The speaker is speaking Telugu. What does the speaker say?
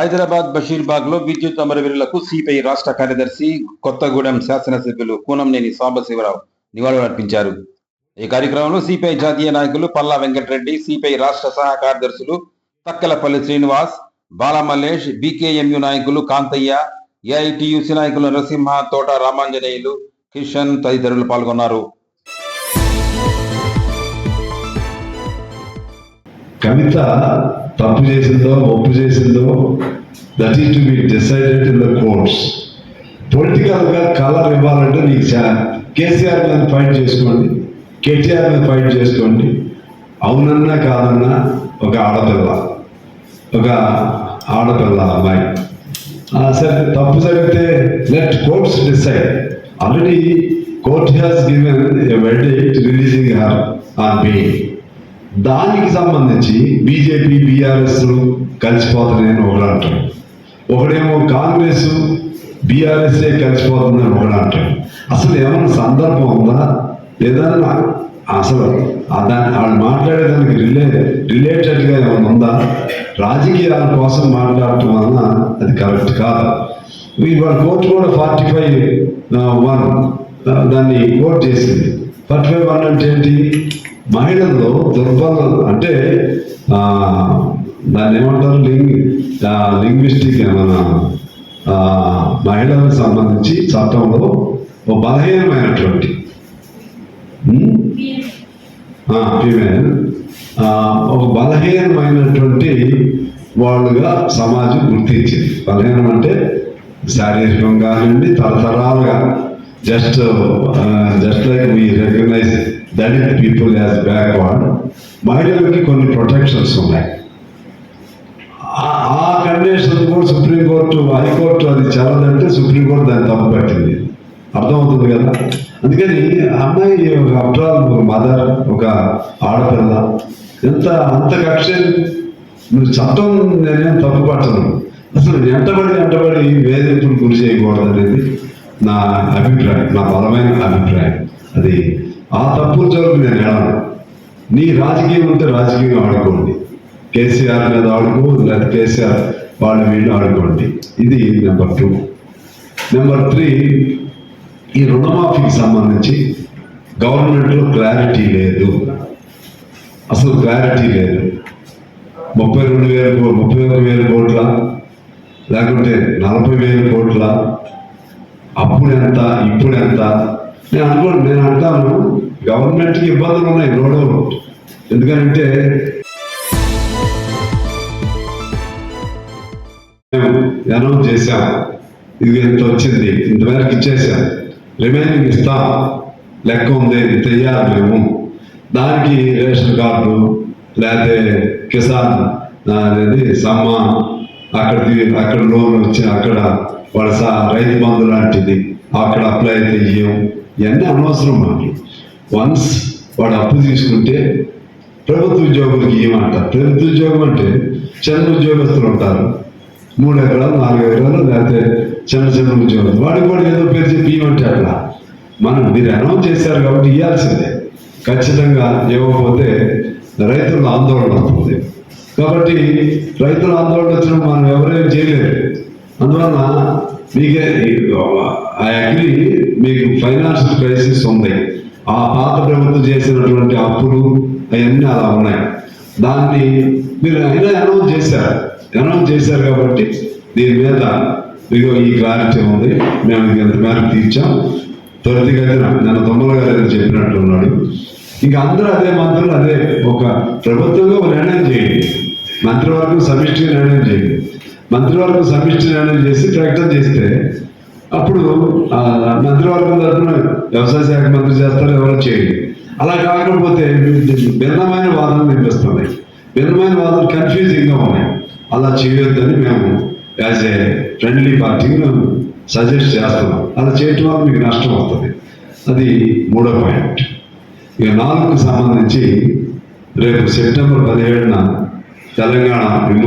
హైదరాబాద్ బషీర్బాగ్లో విద్యుత్ అమరవీరులకు సిపిఐ రాష్ట్ర కార్యదర్శి కొత్తగూడెం శాసనసభ్యులు కూనంనేని సాంబశివరావు నివాళులర్పించారు. ఈ కార్యక్రమంలో సిపిఐ జాతీయ నాయకులు పల్లా వెంకటరెడ్డి సిపిఐ రాష్ట్ర సహా కార్యదర్శులు తక్కలపల్లి శ్రీనివాస్ బాలమల్లేష్ బీకేఎంయు నాయకులు కాంతయ్య ఏఐటియుసి నాయకులు నరసింహ తోట రామాంజనేయులు కిషన్ తదితరులు పాల్గొన్నారు. కవిత తప్పు చేసిందో ఒప్పు చేసిందో that is to be decided in the courts పొలిటికల్గా కలర్ ఇవ్వాలంటే నీకు చా- కేసీఆర్ మీద ఫైట్ చేసుకోండి కేటీఆర్ మీద ఫైట్ చేసుకోండి. అవునన్నా కాదన్నా ఒక ఆడపిల్ల ఒక ఆడపిల్ల అమ్మాయి. సరే తప్పు జరిగితే let courts decide already court has given a verdict releasing her on being దానికి సంబంధించి బీజేపీ బీఆర్ఎస్ కలిసిపోతున్నాయని ఒకడు అంటాడు. ఒకడేమో కాంగ్రెస్ బీఆర్ఎస్ కలిసిపోతుందని ఒకడు అంటాడు. అసలు ఏమైనా సందర్భం ఉందా? ఏదన్నా? అసలు దాన్ని వాళ్ళు మాట్లాడేదానికి రిలే రిలేటెడ్గా ఏమైనా ఉందా? రాజకీయాల కోసం మాట్లాడటం వలన అది కరెక్ట్ కాదు. ఇవాళ కోర్టు కూడా ఫార్టీ ఫైవ్ వన్ దాన్ని కోర్టు చేసింది. ఫార్టీ ఫైవ్ వన్ అంటే ఏంటి? మహిళల్లో దుర్బలం అంటే దాన్ని ఏమంటారు? లింగ్ లింగ్విస్టిక్ ఏమన్నా మహిళలకు సంబంధించి చట్టంలో ఒక బలహీనమైనటువంటి ఫీమేల్. ఒక బలహీనమైనటువంటి వాళ్ళుగా సమాజం గుర్తించింది. బలహీనం అంటే శారీరకంగా కానివ్వండి తరతరాలుగా. Just just like we recognise Dalit people as backward మహిళలకి కొన్ని ప్రొటెక్షన్స్ ఉన్నాయి. ఆ- ఆ కండిషన్ కూడా సుప్రీంకోర్టు హైకోర్టు అది చల్లదంటే సుప్రీంకోర్టు దాన్ని తప్పు పట్టింది. అర్థమవుతుంది కదా? అందుకని అమ్మాయి ఒక అప్రాల్ ఒక మదర్ ఒక ఆడపిల్ల ఎంత అంత కక్ష మీరు చట్టం నేనేం తప్పు పట్టను అసలు వెంటబడి వెంటబడి వేధింపులు గురి చేయకూడదు అనేది నా అభిప్రాయం నా బలమైన అభిప్రాయం. అది ఆ తప్పుల జోలికి నేను వెళ్ళను నీ రాజకీయం ఉంటే రాజకీయం ఆడుకోండి. కేసీఆర్ మీద ఆడుకో లేదా కేసీఆర్ వాళ్ళ వీళ్ళు ఆడుకోండి. ఇది నెంబర్ టూ. నెంబర్ త్రీ ఈ రుణమాఫీకి సంబంధించి గవర్నమెంట్లో క్లారిటీ లేదు. అసలు క్లారిటీ లేదు. ముప్పై రెండు వేల కో- ముప్పై ఒక వేల కోట్ల లేకుంటే నలభై వేల కోట్ల అప్పుడెంత ఇప్పుడెంత ఇప్పుడు ఎంత నేను అనుకోండి నేను అంటాను గవర్నమెంట్కి ఇబ్బందులు ఉన్నాయి నో డౌట్ ఎందుకంటే మేము అనౌన్స్ చేశాం. ఇది ఎంత వచ్చింది? ఇంతవరకు ఇచ్చేసాం రిమైనింగ్ ఇస్తాం. లెక్క ఉంది ఇంత ఇయ్యాలి మేము. దానికి రేషన్ కార్డు లేకపోతే కిసాన్ అనేది సమ్మాన్ అక్కడ అక్కడ లోన్ వచ్చి అక్కడ వలస రైతు బంధు లాంటిది అక్కడ అప్లై అయితే ఇయ్యం. ఇవన్నీ అనవసరం మనకి వన్స్ వాడు అప్పు తీసుకుంటే ప్రభుత్వ ఉద్యోగులకి ఏమంటారు ప్రభుత్వ ఉద్యోగం అంటే చిన్న ఉద్యోగస్తులు ఉంటారు. మూడు ఎకరాలు నాలుగు ఎకరాలు లేకపోతే చిన్న చిన్న ఉద్యోగం వాడికి కూడా ఏదో పేరు చెప్పి ఇవ్వంటే అట్లా. మనం మీరు అనౌన్స్ చేశారు కాబట్టి ఇవ్వాల్సిందే ఖచ్చితంగా ఇవ్వకపోతే రైతుల ఆందోళన వస్తుంది. కాబట్టి రైతుల ఆందోళన వచ్చినప్పుడు మనం ఎవరేం చేయలేరు. అందువలన మీకే ఐ అగ్రి మీకు ఫైనాన్షియల్ క్రైసిస్ ఉంది. ఆ పాత ప్రభుత్వం చేసినటువంటి అప్పులు అవన్నీ అలా ఉన్నాయి. దాన్ని మీరు అయినా అనౌన్స్ చేశారు. అనౌన్స్ చేశారు కాబట్టి దీని మీద మీకు ఈ క్లారిటీ ఉంది. మేము ఇంత మేరకు తీర్చాం. త్వరితగతిన నేను తొమ్మల గారు ఏదో చెప్పినట్టు ఉన్నాడు. ఇంకా అందరూ అదే మంత్రులు అదే ఒక ప్రభుత్వంగా ఒక నిర్ణయం చేయండి. మంత్రివర్గం సమిష్టి నిర్ణయం చేయండి. మంత్రివర్గం సమిష్టి నిర్ణయం చేసి ప్రకటన చేస్తే అప్పుడు మంత్రివర్గం తరఫున వ్యవసాయ శాఖ మంత్రి చేస్తారు ఎవరో చేయండి అలా కాకపోతే భిన్నమైన వాదనలు వినిపిస్తున్నాయి. భిన్నమైన వాదనలు కన్ఫ్యూజింగ్గా ఉన్నాయి. అలా చేయొద్దని మేము యాజ్ ఏ ఫ్రెండ్లీ పార్టీని మేము సజెస్ట్ చేస్తున్నాం. అలా చేయటం వల్ల మీకు నష్టం అవుతుంది అది మూడో పాయింట్ ఇక నాలుగుకు సంబంధించి రేపు సెప్టెంబర్ పదిహేడున తెలంగాణ విముక్తి